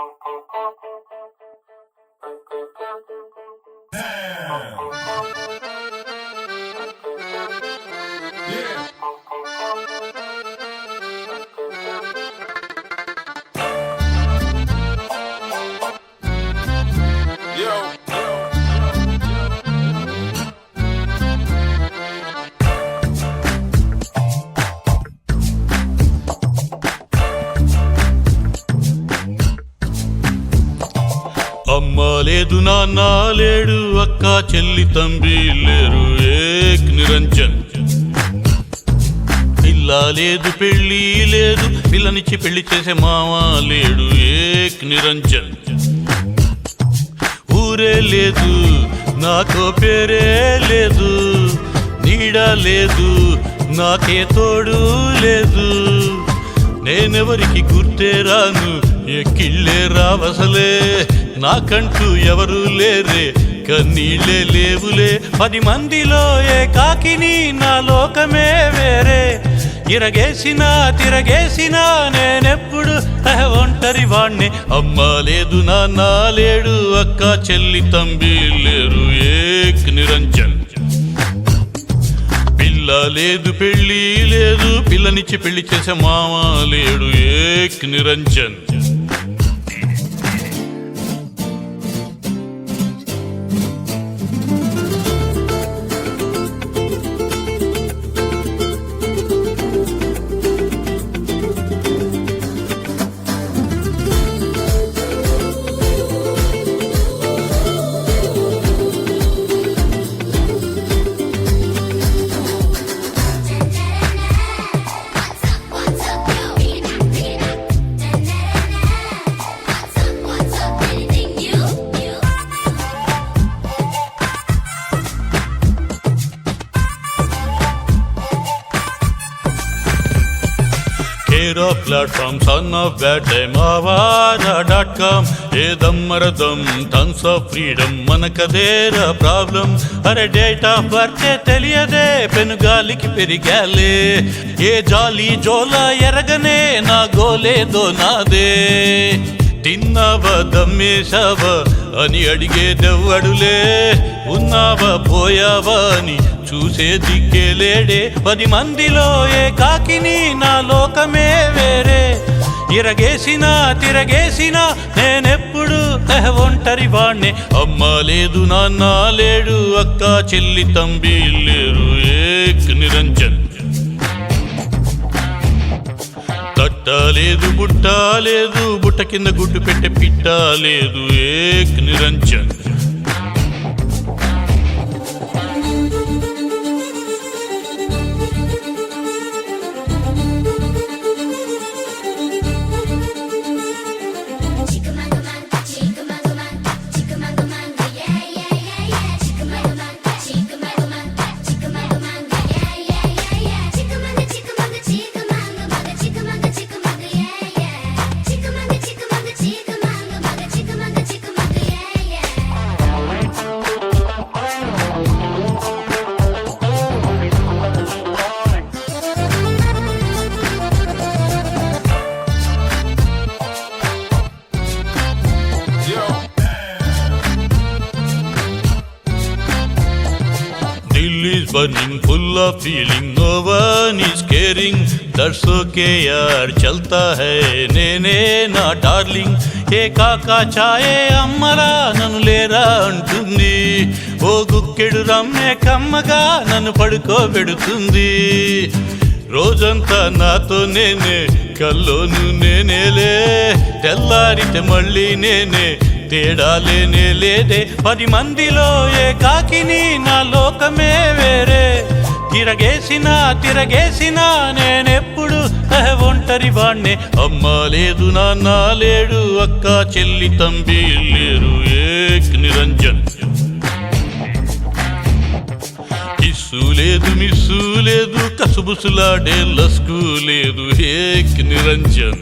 అమ్మ లేదు నాన్న లేడు అక్క చెల్లి తంబి లేరు ఏక్ నిరంజన్. పిల్ల లేదు పెళ్ళి లేదు పిల్లనిచ్చి పెళ్ళి చేసే మామ లేడు ఏక్ నిరంజన్. ఊరే లేదు నాతో పేరే లేదు నీడ లేదు నాకే తోడు లేదు. నేనెవరికి గుర్తే రాను ఎక్కిళ్ళే రావసలే నాకంటూ ఎవరు లేరే కన్నీళ్ళే లేవులే. పది మందిలో ఏ కాకిని నా లోకమే వేరే. ఇరగేసినా తిరగేసినా నేనెప్పుడు ఒంటరి వాణ్ణి. అమ్మ లేదు నాన్న లేడు అక్క చెల్లి తంబి లేరు ఏక్ నిరంజన్. పిల్ల లేదు పెళ్ళి లేదు పిల్లనిచ్చి పెళ్ళి చేసే మామ లేడు ఏక్ Niranjan. Care of platform son of bat time Awara dot com ఏదమ్మరదం థన్స్ ఆఫ్ ఫ్రీడమ్ మనకదేరా ప్రాబ్లం అరే డేట్ ఆఫ్ బర్త్ తెలియదే. పెనుగాలికి పెరిగాలే. ఏ జాలి జోల ఎరగనే నా గోలేదో నాదే. తిన్నావా దమ్మేశావా అని అడిగేదెవ్వడులే. ఉన్నావా పోయావా అని చూసే దిక్కే పది మందిలో ఏ కాకిని నా లోకమే వేరే. ఇరగేసినా తిరగేసినా నేనెప్పుడు ఒంటరి వాణ్ణి. అమ్మ లేదు నాన్న లేడు అక్క చెల్లి తంబి లేరు ఏక్ నిరంజన్. తట్టలేదు బుట్ట లేదు బుట్ట కింద గుడ్డు పెట్టే పిట్ట లేదు ఏక్ Niranjan. Hill is burning, full of feeling. No one is caring. That's okay, yaar. Chalta hai, ne ne na darling. ఏ కాకా చాయే అమ్మరా నన్ను లేరా అంటుంది ఓ గుక్కెడు రమ్మే కమ్మగా నన్ను పడుకోబెడుతుంది రోజంతా నాతో నేనే కల్లోను నేనేలే తెల్లారితే మళ్ళీ నేనే తేడా లేనే లేదే. పది మందిలో ఏ కాకిని నా లోకమే వేరే. తిరగేసినా తిరగేసినా నేనెప్పుడు ఒంటరి వాణ్ణే. అమ్మ లేదు నాన్న లేడు అక్క చెల్లి తంబి లేరు ఏక్ నిరంజన్. ఇస్సు లేదు మిస్సు లేదు కసుబుసులాడే లస్కు లేదు ఏక్ నిరంజన్.